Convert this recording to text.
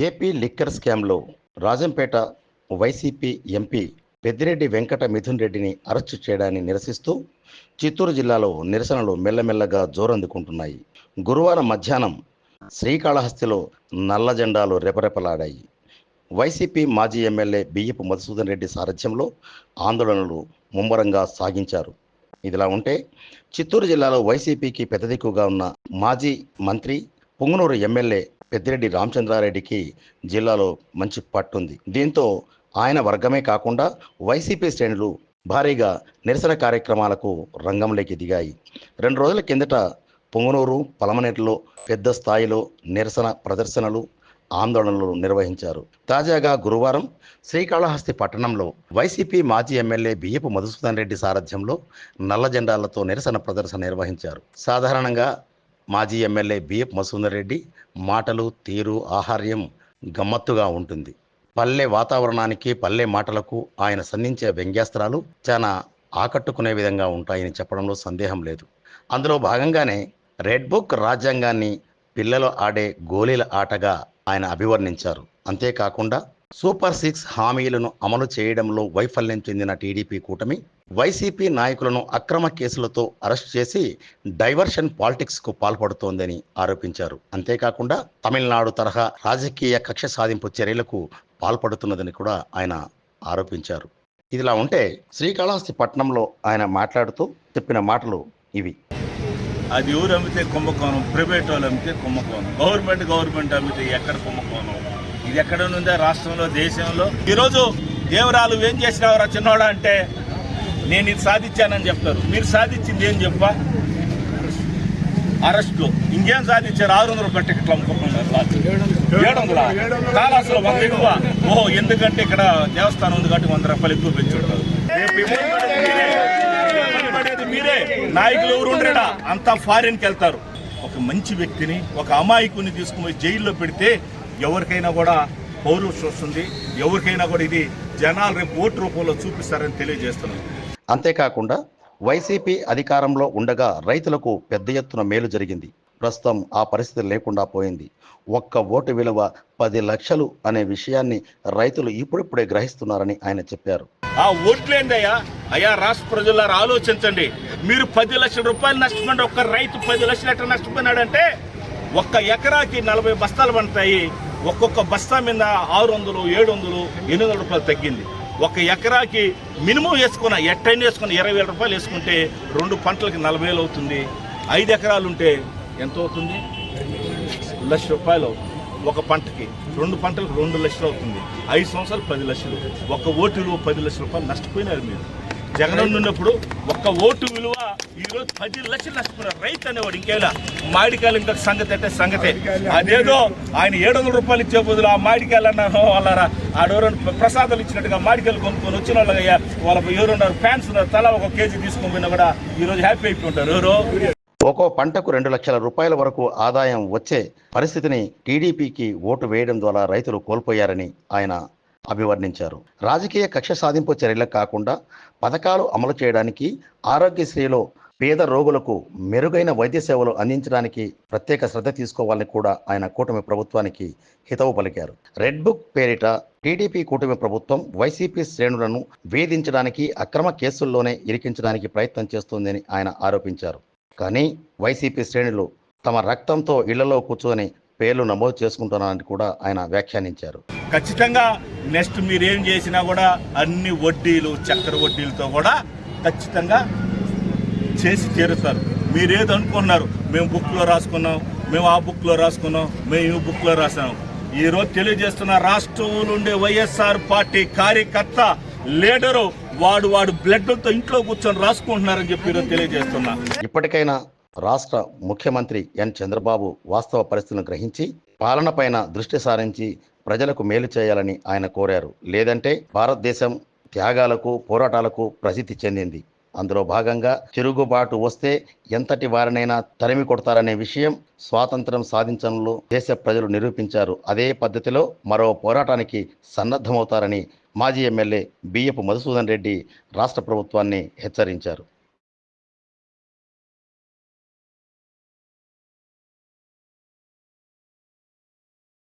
AP liquor స్కామ్లో Rajampet YCP MP Peddireddy Venkata Mithun రెడ్డిని arrest చేయడాన్ని నిరసిస్తూ చిత్తూరు జిల్లాలో నిరసనలు మెల్లమెల్లగా జోరందుకుంటున్నాయి. గురువారం మధ్యాహ్నం శ్రీకాళహస్తిలో నల్ల జెండాలు రెపరెపలాడాయి. వైసీపీ మాజీ ఎమ్మెల్యే బియ్యపు మధుసూదన్ రెడ్డి సారథ్యంలో ఆందోళనలు ముమ్మరంగా సాగించారు. ఇదిలా ఉంటే చిత్తూరు జిల్లాలో వైసీపీకి పెద్ద దిక్కుగా ఉన్న మాజీ మంత్రి పుంగనూరు ఎమ్మెల్యే పెద్దిరెడ్డి రామచంద్రారెడ్డికి జిల్లాలో మంచి పట్టుంది. దీంతో ఆయన వర్గమే కాకుండా వైసీపీ శ్రేణులు భారీగా నిరసన కార్యక్రమాలకు రంగంలోకి దిగాయి. రెండు రోజుల కిందట పొంగనూరు పలమనేటిలో పెద్ద స్థాయిలో నిరసన ప్రదర్శనలు ఆందోళనలు నిర్వహించారు. తాజాగా గురువారం శ్రీకాళహస్తి పట్టణంలో వైసీపీ మాజీ ఎమ్మెల్యే బియ్యపు మధుసూదన్ రెడ్డి సారథ్యంలో నల్ల జెండాలతో నిరసన ప్రదర్శన నిర్వహించారు. సాధారణంగా మాజీ ఎమ్మెల్యే బియ్యపు మసూందర్ రెడ్డి మాటలు తీరు ఆహార్యం గమ్మత్తుగా ఉంటుంది. పల్లె వాతావరణానికి పల్లె మాటలకు ఆయన సంధించే వ్యంగ్యాస్త్రాలు చాలా ఆకట్టుకునే విధంగా ఉంటాయని చెప్పడంలో సందేహం లేదు. అందులో భాగంగానే రెడ్ బుక్ రాజ్యాంగాన్ని పిల్లలు ఆడే గోళీల ఆటగా ఆయన అభివర్ణించారు. అంతేకాకుండా సూపర్ సిక్స్ హామీలను అమలు చేయడంలో వైఫల్యం చెందిన టీడీపీ కూటమి వైసీపీ నాయకులను అక్రమ కేసులతో అరెస్ట్ చేసి డైవర్షన్ పాలిటిక్స్కు పాల్పడుతోందని ఆరోపించారు. అంతేకాకుండా తమిళనాడు తరహా రాజకీయ కక్ష సాధింపు చర్యలకు పాల్పడుతున్నదని కూడా ఆయన ఆరోపించారు. ఇదిలా ఉంటే శ్రీకాళహస్తి పట్టణంలో ఆయన మాట్లాడుతూ చెప్పిన మాటలు ఇవి. అది ఎవరు అమ్మితే కుంభకోణం ప్రైవేట్ వాళ్ళు అమ్మితే కుంభకోణం గవర్నమెంట్ గవర్నమెంట్ అమ్మితే ఎక్కడ కుంభకోణం? ఇది ఎక్కడ నుందా రాష్ట్రంలో దేశంలో? ఈరోజు దేవరాలు ఏం చేసినావురా చిన్నోడా అంటే నేను ఇది సాధించానని చెప్తారు. మీరు సాధించింది ఏం చెప్పా అరెస్టు ఇంకేం సాధించారు? ఆరు వందల రూపాయల టికెట్లు అమ్ముకుంటున్నారు ఏడు వందల కాలాసులో వంద ఎక్కువ. ఓహో ఎందుకంటే ఇక్కడ దేవస్థానం ఉంది కాబట్టి వంద రూపాయలు ఎక్కువ పెంచుంటారు. మీరే. మీరే. నాయకులు ఎవరు ఉండరా అంతా ఫారిన్కి వెళ్తారు. ఒక మంచి వ్యక్తిని ఒక అమాయకుని తీసుకుని జైల్లో పెడితే ఎవరికైనా కూడా పౌరుషం వస్తుంది. ఎవరికైనా కూడా ఇది జనాలు రేపు ఓటు రూపంలో చూపిస్తారని తెలియజేస్తున్నాను అంతేకాకుండా వైసీపీ అధికారంలో ఉండగా రైతులకు పెద్ద ఎత్తున మేలు జరిగింది. ప్రస్తుతం ఆ పరిస్థితి లేకుండా పోయింది. ఒక్క ఓటు విలువ పది లక్షలు అనే విషయాన్ని రైతులు ఇప్పుడిప్పుడే గ్రహిస్తున్నారని ఆయన చెప్పారు. ఆ ఓట్లేందయ్యా? అయ్యా రాష్ట్ర ప్రజలారా ఆలోచించండి. మీరు పది లక్షల రూపాయలు నష్టపోయిన ఒక్క రైతు పది లక్షలు ఎట్లా నష్టపోయినాడంటే ఒక్క ఎకరాకి నలభై బస్తాలు పడతాయి. ఒక్కొక్క బస్తా మీద ఆరు వందలు ఏడు వందలు ఎనిమిది వందల రూపాయలు తగ్గింది. ఒక ఎకరాకి మినిమం వేసుకున్న ఎట్టైనా వేసుకున్న ఇరవై వేల రూపాయలు వేసుకుంటే రెండు పంటలకి నలభై వేలు అవుతుంది. ఐదు ఎకరాలు ఉంటే ఎంత అవుతుంది? లక్ష రూపాయలు ఒక పంటకి. రెండు పంటలకు రెండు లక్షలు అవుతుంది. ఐదు సంవత్సరాలు పది లక్షలు. ఒక ఓటీలో పది లక్షల రూపాయలు నష్టపోయినారు మీరు. జగన్ ఉన్నప్పుడు ఒక్క ఓటు విలువ ఈరోజు పది లక్షలు నష్టపోయిన రైతు అనేవాడు ఇంకేలా? మామిడికాయలు ఇంకా సంగతి అంటే సంగతే. అదేదో ఆయన ఏడు వందల రూపాయలు ఇచ్చే బదులు ఆ మామిడికాయలు అన్న వాళ్ళ ఆడెవరైనా ప్రసాదాలు ఇచ్చినట్టుగా మామిడికాయలు కొనుక్కొని వచ్చిన వాళ్ళ వాళ్ళ ఎవరున్నారు ఫ్యాన్స్ ఉన్నారు. తలా ఒక కేజీ తీసుకొని పోయినా కూడా ఈరోజు హ్యాపీ అయిపోయి ఎవరు? ఒక్కో పంటకు రెండు లక్షల రూపాయల వరకు ఆదాయం వచ్చే పరిస్థితిని టీడీపీకి ఓటు వేయడం ద్వారా రైతులు కోల్పోయారని ఆయన అభివర్ణించారు. రాజకీయ కక్ష సాధింపు చర్యలు కాకుండా పథకాలు అమలు చేయడానికి ఆరోగ్యశ్రీలో పేద రోగులకు మెరుగైన వైద్య సేవలు అందించడానికి ప్రత్యేక శ్రద్ధ తీసుకోవాలని కూడా ఆయన కూటమి ప్రభుత్వానికి హితవు పలికారు. రెడ్ బుక్ పేరిట టీడీపీ కూటమి ప్రభుత్వం వైసీపీ శ్రేణులను వేధించడానికి అక్రమ కేసుల్లోనే ఇరికించడానికి ప్రయత్నం చేస్తుందని ఆయన ఆరోపించారు. కానీ వైసీపీ శ్రేణులు తమ రక్తంతో ఇళ్ళలో కూర్చొని పేర్లు నమోదు చేసుకుంటున్నారని కూడా ఆయన వ్యాఖ్యానించారు. ఖచ్చితంగా నెక్స్ట్ మీరేం చేసినా కూడా అన్ని వడ్డీలు చక్కెర వడ్డీలతో కూడా ఖచ్చితంగా చేసి చేరుతారు. మీరేది అనుకున్నారు మేము బుక్లో రాసుకున్నాం మేము ఆ బుక్లో రాసుకున్నాం మేము ఈ బుక్లో రాసాం. ఈరోజు తెలియజేస్తున్న రాష్ట్రంలో ఉండే వైఎస్ఆర్ పార్టీ కార్యకర్త లీడరు వాడు వాడు బ్లడ్తో ఇంట్లో కూర్చొని రాసుకుంటున్నారని చెప్పి ఈరోజు తెలియజేస్తున్నా. ఇప్పటికైనా రాష్ట్ర ముఖ్యమంత్రి ఎన్ చంద్రబాబు వాస్తవ పరిస్థితులను గ్రహించి పాలనపైన దృష్టి సారించి ప్రజలకు మేలు చేయాలని ఆయన కోరారు. లేదంటే భారతదేశం త్యాగాలకు పోరాటాలకు ప్రసిద్ధి చెందింది. అందులో భాగంగా తిరుగుబాటు వస్తే ఎంతటి వారినైనా తరిమి కొడతారనే విషయం స్వాతంత్రం సాధించడంలో దేశ ప్రజలు నిరూపించారు. అదే పద్ధతిలో మరో పోరాటానికి సన్నద్ధమవుతారని మాజీ ఎమ్మెల్యే బియ్యపు మధుసూదన్ రెడ్డి రాష్ట్ర ప్రభుత్వాన్ని హెచ్చరించారు.